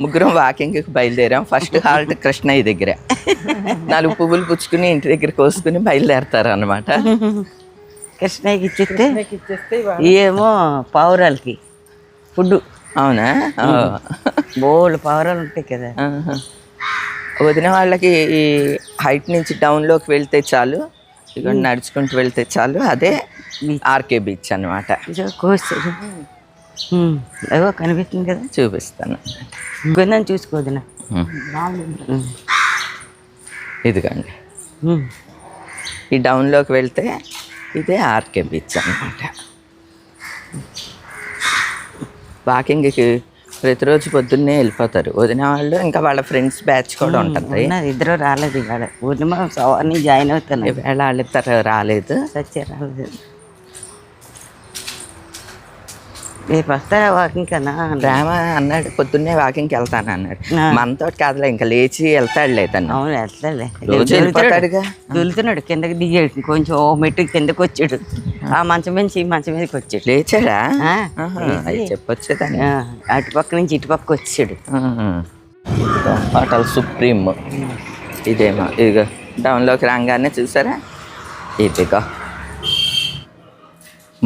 ముగ్గురం వాకింగ్కి బయలుదేరాం ఫస్ట్ హాల్ట్ కృష్ణయ్య దగ్గర నాలుగు పువ్వులు పుచ్చుకుని ఇంటి దగ్గర కోసుకుని బయలుదేరతారు అనమాట కృష్ణయ్యకి ఇచ్చేస్తే ఏమో పావురాలకి ఫుడ్ అవునా. బోళ్ళు పావురాలు ఉంటాయి కదా. వదిన వాళ్ళకి ఈ హైట్ నుంచి డౌన్లోకి వెళ్తే చాలు ఇక నడుచుకుంటూ వెళ్తే చాలు అదే ఆర్కే బీచ్ అనమాట అదో కనిపిస్తుంది కదా? చూపిస్తాను. గొందని చూసుకోదిన. ఇదిగోండి. ఈ డౌన్లోకి వెళ్తే ఇదే ఆర్కే బీచ్ అనమాట వాకింగ్కి ప్రతిరోజు పొద్దున్నే వెళ్ళిపోతారు. వదిన వాళ్ళు ఇంకా వాళ్ళ ఫ్రెండ్స్ బ్యాచ్ కూడా ఉంటుంది. ఇద్దరు రాలేదు ఇవాళ. పూర్ణిమ సవారిని జాయిన్ అవుతాను ఈవేళ వాళ్ళిద్దరు రాలేదు. సత్య రాలేదు. రేపు వస్తారా వాకింగ్ కన్నా ప్రేమ అన్నాడు పొద్దున్నే వాకింగ్కి వెళ్తాను అన్నాడు. మనతో కాదులే ఇంకా లేచి వెళ్తాడులే తను. అవును వెళ్తాలే రోజు వెళ్ళిపోతాడుగా. దొలుతున్నాడు కిందకి దిగాడు. కొంచెం ఓ మెట్టు కిందకి వచ్చాడు. ఆ మంచం నుంచి ఈ మంచం మీదకి వచ్చాడు. లేచాడా? చెప్పొచ్చేదాన్ని ఆ, అటుపక్క నుంచి ఇటుపక్క వచ్చాడు. హోటల్ సుప్రీం ఇదేమో ఇదిగో డౌన్లోకి రాగానే చూసారా? ఇదిగో.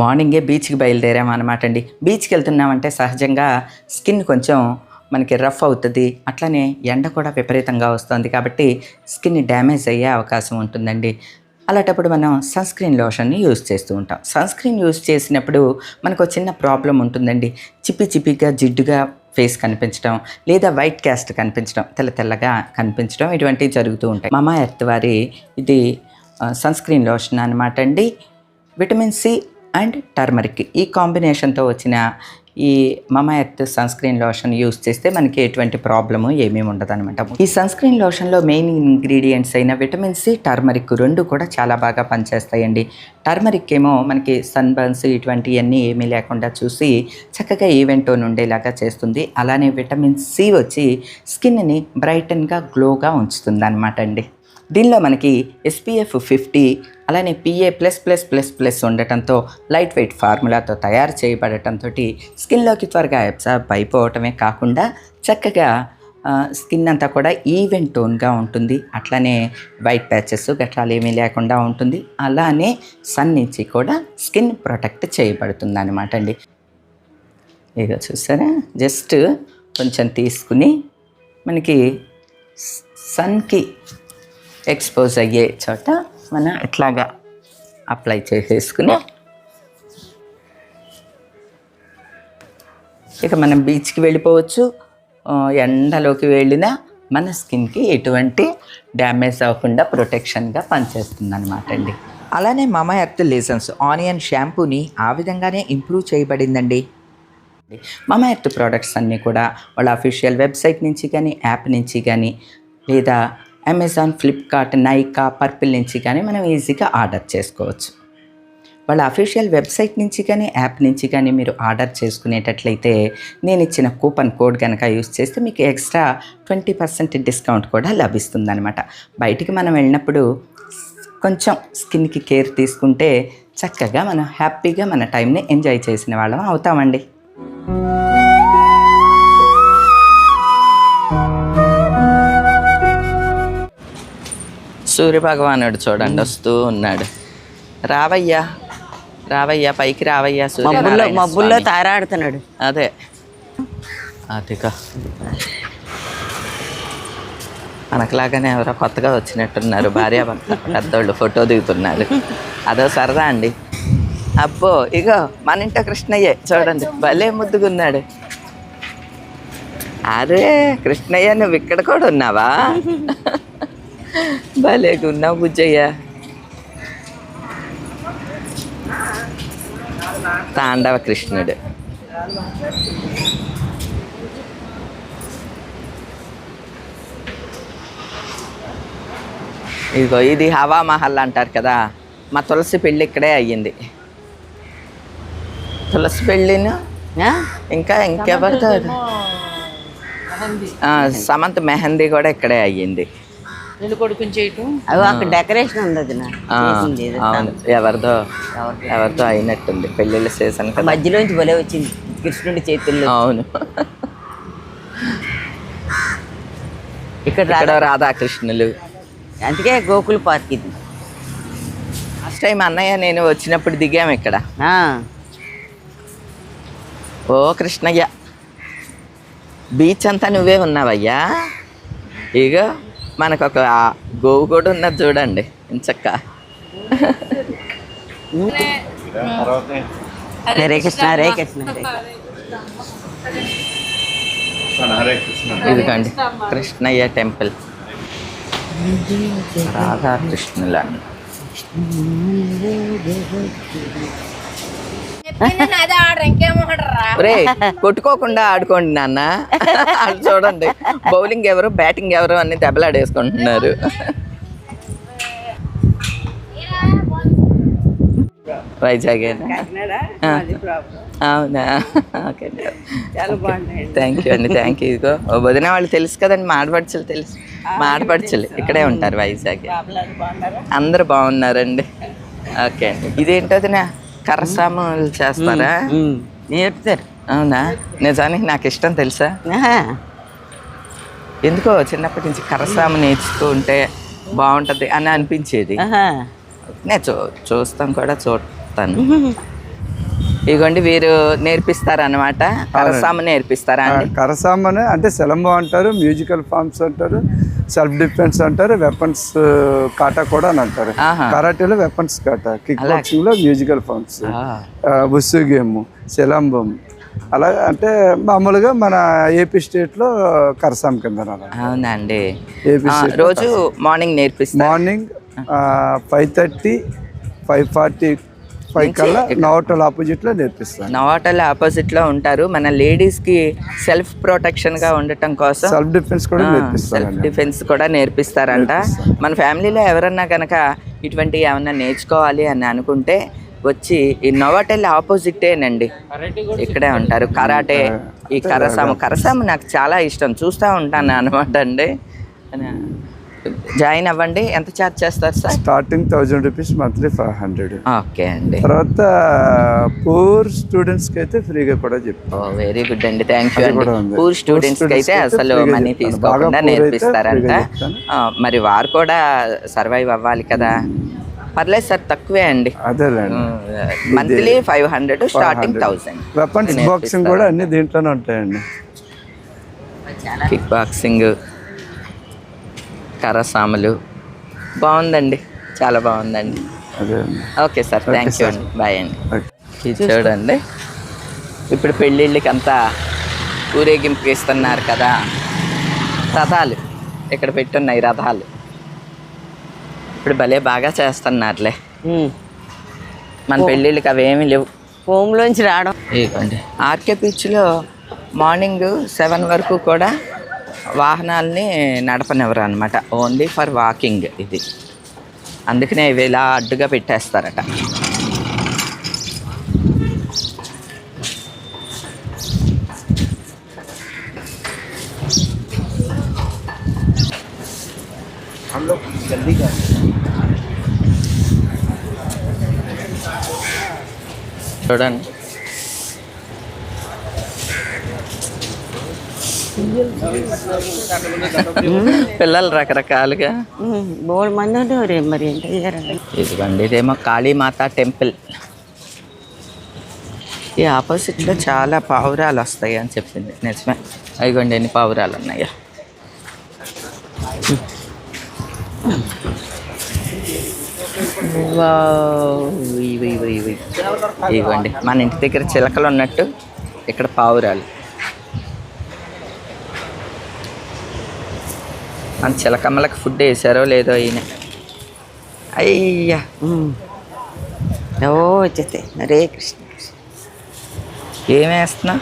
మార్నింగే బీచ్కి బయలుదేరాం అనమాట అండి. బీచ్కి వెళ్తున్నామంటే సహజంగా స్కిన్ కొంచెం మనకి రఫ్ అవుతుంది. అట్లనే ఎండ కూడా విపరీతంగా వస్తుంది కాబట్టి స్కిన్ డ్యామేజ్ అయ్యే అవకాశం ఉంటుందండి. అలాంటప్పుడు మనం సన్ స్క్రీన్ లోషన్ని యూజ్ చేస్తూ ఉంటాం. సన్ స్క్రీన్ యూజ్ చేసినప్పుడు మనకు ఒక చిన్న ప్రాబ్లం ఉంటుందండి. చిప్పి చిప్పిగా జిడ్డుగా ఫేస్ కనిపించడం లేదా వైట్ క్యాస్ట్ కనిపించడం తెల్ల తెల్లగా కనిపించడం ఇటువంటివి జరుగుతూ ఉంటాయి. మామా ఎర్త్ వారి ఇది సన్ స్క్రీన్ లోషన్ అనమాట అండి. Vitamin C and turmeric. ఈ కాంబినేషన్తో వచ్చిన ఈ Mamaearth sunscreen lotion use చేస్తే మనకి ఎటువంటి ప్రాబ్లము ఏమీ ఉండదు అనమాట ఈ సన్ స్క్రీన్ లోషన్లో మెయిన్ ఇంగ్రీడియంట్స్ అయిన విటమిన్ సి టర్మరిక్ రెండు కూడా చాలా బాగా పనిచేస్తాయండి. టర్మరిక్ ఏమో మనకి సన్ బర్న్స్ ఇటువంటివన్నీ ఏమీ లేకుండా చూసి చక్కగా ఈవెంట్ టోన్ ఉండేలాగా చేస్తుంది. అలానే విటమిన్ సి వచ్చి స్కిన్ని బ్రైటన్గా గ్లోగా ఉంచుతుంది అనమాట అండి. దీనిలో మనకి ఎస్పీఎఫ్ ఫిఫ్టీ అలానే PA plus plus plus plus ఉండటంతో లైట్ వెయిట్ ఫార్ములాతో తయారు చేయబడటంతో స్కిన్లోకి త్వరగా అబ్జార్బ్ అయిపోవటమే కాకుండా చక్కగా స్కిన్ అంతా కూడా ఈవెన్ టోన్గా ఉంటుంది. అట్లానే వైట్ ప్యాచెస్ గట్రాలు ఏమీ లేకుండా ఉంటుంది. అలానే సన్ నుంచి కూడా స్కిన్ ప్రొటెక్ట్ చేయబడుతుంది అనమాట అండి. ఇక చూసారా? జస్ట్ కొంచెం తీసుకుని మనకి సన్కి ఎక్స్పోజ్ అయ్యే చోట మనం ఇట్లాగా అప్లై చేసేసుకుని ఇక మనం బీచ్కి వెళ్ళిపోవచ్చు. ఎండలోకి వెళ్ళినా మన స్కిన్కి ఎటువంటి డ్యామేజ్ అవ్వకుండా ప్రొటెక్షన్గా పనిచేస్తుంది అనమాట అండి. అలానే మమ ఎర్త్ లేసన్స్ ఆనియన్ షాంపూని ఆ విధంగానే ఇంప్రూవ్ చేయబడిందండి. మమ ఎర్త్ ప్రోడక్ట్స్ అన్నీ కూడా వాళ్ళ అఫీషియల్ వెబ్సైట్ నుంచి కానీ యాప్ నుంచి కానీ లేదా అమెజాన్ ఫ్లిప్కార్ట్ నైకా పర్పిల్ నుంచి కానీ మనం ఈజీగా ఆర్డర్ చేసుకోవచ్చు. వాళ్ళ అఫీషియల్ వెబ్సైట్ నుంచి కానీ యాప్ నుంచి కానీ మీరు ఆర్డర్ చేసుకునేటట్లయితే నేను ఇచ్చిన కూపన్ కోడ్ కనుక యూస్ చేస్తే మీకు ఎక్స్ట్రా ట్వంటీ పర్సెంట్ డిస్కౌంట్ కూడా లభిస్తుంది అనమాట బయటికి మనం వెళ్ళినప్పుడు కొంచెం స్కిన్కి కేర్ తీసుకుంటే చక్కగా మనం హ్యాపీగా మన టైంని ఎంజాయ్ చేసిన వాళ్ళం అవుతామండి. సూర్యభగవానుడు చూడండి వస్తూ ఉన్నాడు. రావయ్యా రావయ్యా పైకి రావయ్యా మబ్బుల్లో మబ్బుల్లో. తారాడుతున్నాడు. అదే. అదిగా. మనకులాగానే ఎవరో కొత్తగా వచ్చినట్టున్నారు భార్యాభర్త పెద్దోళ్ళు ఫోటో దిగుతున్నారు. అదో సరదా అండి. అబ్బో ఇగో మన ఇంట కృష్ణయ్యే చూడండి భలే ముద్దుగున్నాడు. అరే కృష్ణయ్య నువ్వు ఇక్కడ కూడా ఉన్నావా? భలేగున్నావు బుజ్జయ్య. తాండవ కృష్ణుడు. ఇదిగో ఇది హవా మహల్ అంటారు కదా మా తులసి పెళ్ళి ఇక్కడే అయ్యింది. తులసి పెళ్ళిను? ఇంకా ఇంకెవరితో? ఆ, సమంత్ మెహందీ కూడా ఇక్కడే అయ్యింది. అక్కడ డెకరేషన్ ఉంది ఎవరిదో ఎవరితో అయినట్టుంది. పెళ్ళిళ్ళ సీజన్ కదా. మధ్యలోంచి భలే వచ్చింది. కృష్ణుడి చేతుల్లో. అవును. ఇక్కడ ఇక్కడ రాధా రాధాకృష్ణులు. అందుకే గోకుల్ పార్క్ ఇది. లాస్ట్ టైం అన్నయ్య నేను వచ్చినప్పుడు దిగాము ఇక్కడ. ఆ, ఓ కృష్ణయ్య బీచ్ అంతా నువ్వే ఉన్నావయ్యా? ఇగో. మనకు ఒక గోవు కూడా ఉన్నది చూడండి ఇంచక్క హరే కృష్ణ. హరే కృష్ణ. ఇదిగోండి కృష్ణయ్య టెంపుల్. రాధాకృష్ణుల. రే కొట్టుకోకుండా ఆడుకోండి నాన్న. అటు చూడండి. బౌలింగ్ ఎవరు బ్యాటింగ్ ఎవరు అన్ని దెబ్బలాడేసుకుంటున్నారు. వైజాగ్ అవునా? ఓకే. థ్యాంక్ యూ అండి థ్యాంక్ యూ ఇదిగో వదిన వాళ్ళు తెలుసు కదండి మాడపడుచులు తెలుసు. మాడపడుచులు ఇక్కడే ఉంటారు వైజాగ్. అందరు బాగున్నారండి. ఓకే అండి. ఇదేంటది కర్రసాములు చేస్తారా? నేర్పుతారు అవునా? నిజానికి నాకు ఇష్టం తెలుసా. ఎందుకో చిన్నప్పటి నుంచి కర్రసాము నేర్చుకుంటే బాగుంటుంది అని అనిపించేది. నేను చూ చూస్తాం కూడా చూస్తాను. ఇదిగోండి వీరు నేర్పిస్తారన్నమాట. కర్రసాము నేర్పిస్తారా కరసామని అంటే సెలంబో అంటారు మ్యూజికల్ ఫార్మ్స్ అంటారు సెల్ఫ్ డిఫెన్స్ అంటారు వెపన్స్ కాటా కూడా అని అంటారు. కరాటేలో వెపన్స్ కాటా కిక్ బాక్సింగ్లో మ్యూజికల్ ఫార్మ్స్. బుస్సు గేమ్ సెలంబం అలా అంటే మామూలుగా మన ఏపీ స్టేట్లో కరసాం కింద అవునండి. ఏపీ రోజు మార్నింగ్ నేర్పిస్తారు. Morning five thirty five forty five కల్లా నవటల్ ఆపోజిట్లో నేర్పిస్తాను నవాటల్ ఆపోజిట్లో ఉంటారు. మన లేడీస్కి సెల్ఫ్ ప్రొటెక్షన్గా ఉండటం కోసం సెల్ఫ్ డిఫెన్స్ కూడా సెల్ఫ్ డిఫెన్స్ కూడా నేర్పిస్తారంట. మన ఫ్యామిలీలో ఎవరన్నా కనుక ఇటువంటి ఏమన్నా నేర్చుకోవాలి అని అనుకుంటే వచ్చి ఈ నోవాటెల్ ఆపోజిటేనండి ఇక్కడే ఉంటారు. కరాటే ఈ కరసాము. కరసాము నాకు చాలా ఇష్టం. చూస్తూ ఉంటాను అనమాట అండి. జాయిన్ అవ్వండి. ఎంత ఛార్జ్ చేస్తారు sir? Starting thousand rupees monthly five hundred okay అండి. తర్వాత పూర్ స్టూడెంట్స్కి అయితే ఫ్రీగా కూడా చెప్తాం. వెరీ గుడ్ అండి. థ్యాంక్ యూ అండి. పూర్ స్టూడెంట్స్కి అయితే అసలు మనీ. తీసుకోకుండా నేర్పిస్తారంట. మరి వారు కూడా సర్వైవ్ అవ్వాలి కదా. పర్లేదు సార్ తక్కువే అండి. Monthly five hundred starting thousand weapons boxing కూడా అన్ని దీంట్లోనే ఉంటాయండి. కిక్ బాక్సింగ్ కరసాములు. బాగుందండి. చాలా బాగుందండి. Okay sir. థ్యాంక్ యూ అండి. బాయ్ అండి. ఇది చూడండి. ఇప్పుడు పెళ్ళిళ్ళకి అంతా ఊరేగింపుకి ఇస్తున్నారు కదా. రథాలు. ఇక్కడ పెట్టున్నాయి రథాలు. ఇప్పుడు భలే బాగా చేస్తున్నారులే. మన పెళ్ళిళ్ళకి అవేమీ లేవు. హోమ్లోంచి రావడం. ఆర్కే బీచ్లో మార్నింగ్ సెవెన్ వరకు కూడా వాహనాల్ని నడపనివ్వరు అనమాట ఓన్లీ ఫర్ వాకింగ్ ఇది. అందుకనే ఇవి ఇలా అడ్డుగా పెట్టేస్తారట. చూడండి. పిల్లలు రకరకాలుగా. బోల్ మంది మరి ఇదిగోండి ఇదేమో కాళీమాత టెంపుల్. ఈ ఆపోజిట్లో చాలా పావురాలు వస్తాయి అని చెప్పింది. నిజమే. అదిగోండి ఎన్ని పావురాలు ఉన్నాయో. ఇవి ఇవి ఇవి. ఇవ్వండి మన ఇంటి దగ్గర చిలకలు ఉన్నట్టు ఇక్కడ పావురాలు. మన చిలకమ్మలకి ఫుడ్ వేసారో లేదో ఈయన. అయ్యా. ఓ వచ్చేస్తాయి హరే కృష్ణ. ఏం వేస్తున్నా?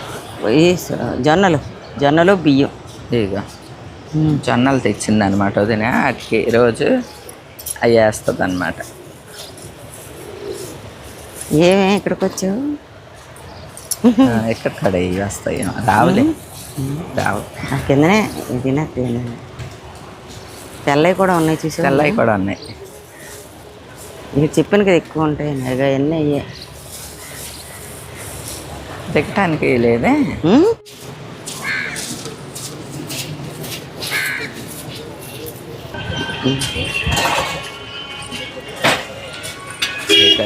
జొన్నలు. జొన్నలు బియ్యం. ఇదిగో. జొన్నలు తెచ్చింది అనమాట వదిన. వాటికి రోజు అవి వేస్తుంది అనమాట ఏమే ఇక్కడికి వచ్చావు ఎక్కడ కడ వస్తాయి. రావులే. రావు. కిందనే ఇది తెల్లవి కూడా ఉన్నాయి చూసావా? తెల్లవి కూడా ఉన్నాయి. ఇక చెప్పాను కదా ఎక్కువ ఉంటాయి ఇక ఎన్ని అయ్యే దిగటానికి లేదే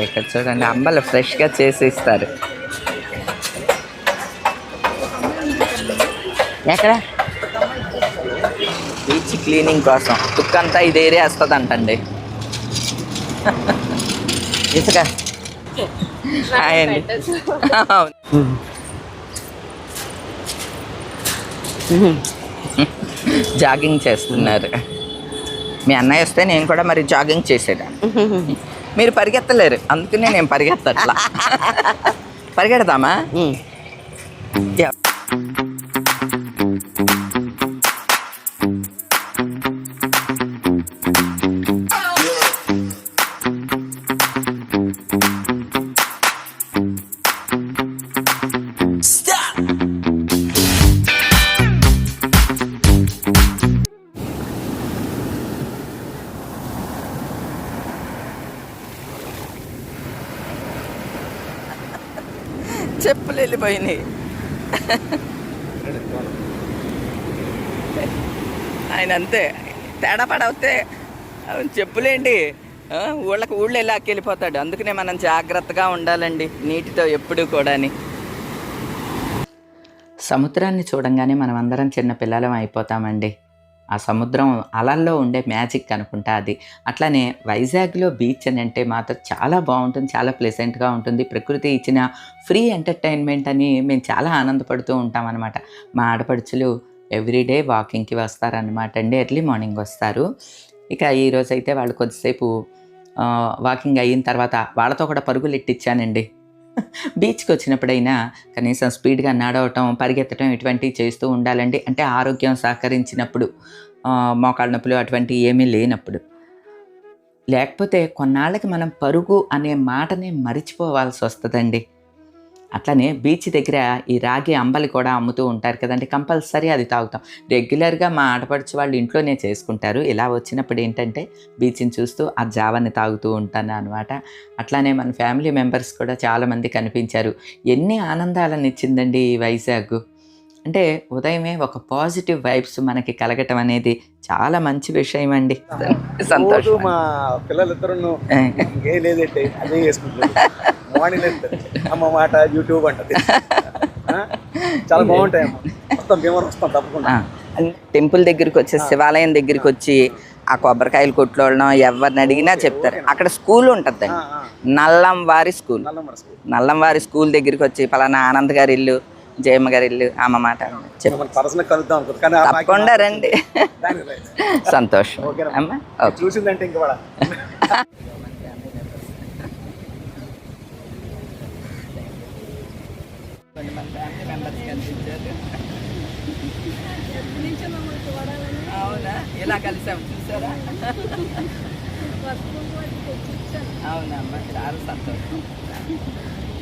ఇక్కడ చూడండి అంబలు ఫ్రెష్గా చేసి ఇస్తారు. ఎక్కడ? బీచ్ క్లీనింగ్ కోసం. తుక్కంతా ఇది ఏరియా వస్తుంది అంటండి ఇసుక అండి. జాగింగ్ చేస్తున్నారు. మీ అన్నయ్య వస్తే నేను కూడా మరి జాగింగ్ చేసేదాన్ని మీరు పరిగెత్తలేరు. అందుకనే నేను పరిగెత్తట్లా. పరిగెడదామా పోయినాయి. ఆయన అంతే. తేడా పడవుతే చెప్పులేండి. ఊళ్ళకి ఊళ్ళో వెళ్ళి వెళ్ళిపోతాడు అందుకనే మనం జాగ్రత్తగా ఉండాలండి నీటితో ఎప్పుడు కూడాని. సముద్రాన్ని చూడంగానే మనం అందరం చిన్న పిల్లలం అయిపోతామండి. ఆ సముద్రం అలల్లో ఉండే మ్యాజిక్ అనుకుంటా అది. అట్లానే వైజాగ్లో బీచ్ అని అంటే మాత్రం చాలా బాగుంటుంది చాలా ప్లెజెంట్గా ఉంటుంది. ప్రకృతి ఇచ్చిన ఫ్రీ ఎంటర్టైన్మెంట్ అని మేము చాలా ఆనందపడుతూ ఉంటాం అనమాట మా ఆడపడుచులు ఎవ్రీడే వాకింగ్కి వస్తారనమాట అండి ఎర్లీ మార్నింగ్ వస్తారు. ఇక ఈరోజైతే వాళ్ళు కొద్దిసేపు వాకింగ్ అయిన తర్వాత వాళ్ళతో కూడా పరుగులు ఎట్టించానండి బీచ్కి వచ్చినప్పుడైనా కనీసం స్పీడ్గా నడవటం పరిగెత్తడం ఇటువంటివి చేస్తూ ఉండాలండి. అంటే ఆరోగ్యం సహకరించినప్పుడు మోకాళ్ళ నొప్పులు అటువంటివి ఏమీ లేనప్పుడు. లేకపోతే కొన్నాళ్ళకి మనం పరుగు అనే మాటనే మరిచిపోవాల్సి వస్తుందండి అట్లనే బీచ్ దగ్గర ఈ రాగి అంబలి కూడా అమ్ముతూ ఉంటారు కదండి. కంపల్సరీ అది తాగుతాం. రెగ్యులర్గా మా ఆడపడుచు వాళ్ళు ఇంట్లోనే చేసుకుంటారు. ఇలా వచ్చినప్పుడు ఏంటంటే బీచ్ని చూస్తూ ఆ జావని తాగుతూ ఉంటాను అనమాట అట్లానే మన ఫ్యామిలీ మెంబర్స్ కూడా చాలామంది కనిపించారు. ఎన్ని ఆనందాలను ఇచ్చిందండి ఈ వైజాగ్. అంటే ఉదయమే ఒక పాజిటివ్ వైబ్స్ మనకి కలగటం అనేది చాలా మంచి విషయం అండి. సంతోషం మా పిల్లలిద్దరు ఇంకేం లేదంటే అదే చేసుకుంటారు మార్నింగ్ లేస్తారు అమ్మ మాట యూట్యూబ్ అంటది? చాలా బాగుంటాయి భీమవరం వస్తాం తప్పకుండా. టెంపుల్ దగ్గరికి వచ్చి శివాలయం దగ్గరికి వచ్చి ఆ కొబ్బరికాయలు కొట్లోళ్ళం ఎవరిని అడిగినా చెప్తారు. అక్కడ స్కూల్ ఆ. నల్లంవారి స్కూల్. నల్లంవారి స్కూల్. దగ్గరికి వచ్చి పలానా ఆనంద్ గారి ఇల్లు జయమ్మ గారి ఇల్లు అమ్మ మాట తప్పకుండా రండి. సంతోషం? అమ్మా చూసిందంటే ఇంక అవునా? ఇలా కలిసాం చూసారా? అవునమ్మా చాలా సంతోషం.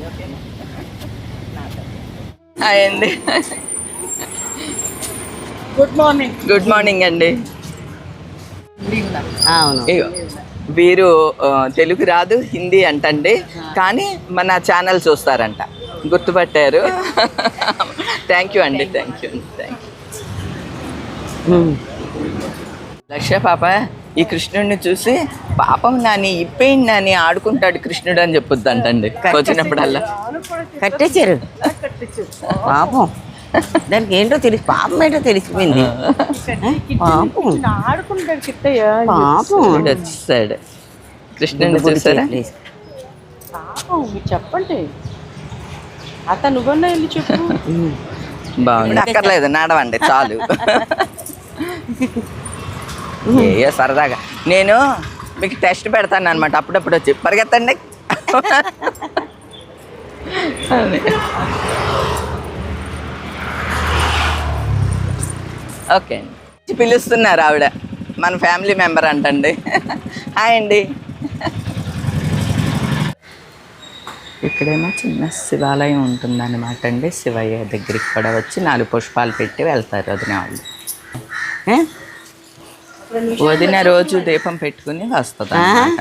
ఓకేనా? హాయ్ అండి గుడ్ మార్నింగ్ గుడ్ మార్నింగ్ అండి. అవును. వీరు తెలుగు రాదు హిందీ అంటండి. కానీ మన ఛానల్ చూస్తారంట. గుర్తుపట్టారు. థ్యాంక్ యూ అండి. Thank you thank you um. Lakshya పాప ఈ కృష్ణుడిని చూసి పాపం నాని ఇప్పేయండి నాని ఆడుకుంటాడు కృష్ణుడు అని చెప్పొద్దంటండి. వచ్చినప్పుడల్లా. కట్టేశారు. పాపం. దానికి ఏంటో తెలిసి పాపం ఏంటో తెలిసిపోయింది. పాపం. ఆడుకుంటాడు కిట్టయ్య. పాపం. వచ్చేసాడు. కృష్ణుడిని చూసారా? పాపం చెప్పండి. అతను నువ్వన్నా వెళ్ళి చెప్పు. బాగుంది. అక్కర్లేదు నడవండి చాలు. ఏ సరదాగా. నేను మీకు టెస్ట్ పెడతాను అనమాట అప్పుడప్పుడు వచ్చి పరిగెత్తండి. ఓకే. అండి పిలుస్తున్నారు ఆవిడ. మన ఫ్యామిలీ మెంబర్ అంటండి. హాయ్ అండి. ఇక్కడేమో చిన్న శివాలయం ఉంటుందన్నమాట అండి. శివయ్య దగ్గరికి కూడా వచ్చి నాలుగు పుష్పాలు పెట్టి వెళ్తారు వదిన వాళ్ళు? వదిన రోజు దీపం పెట్టుకుని వస్తుంది అన్నమాట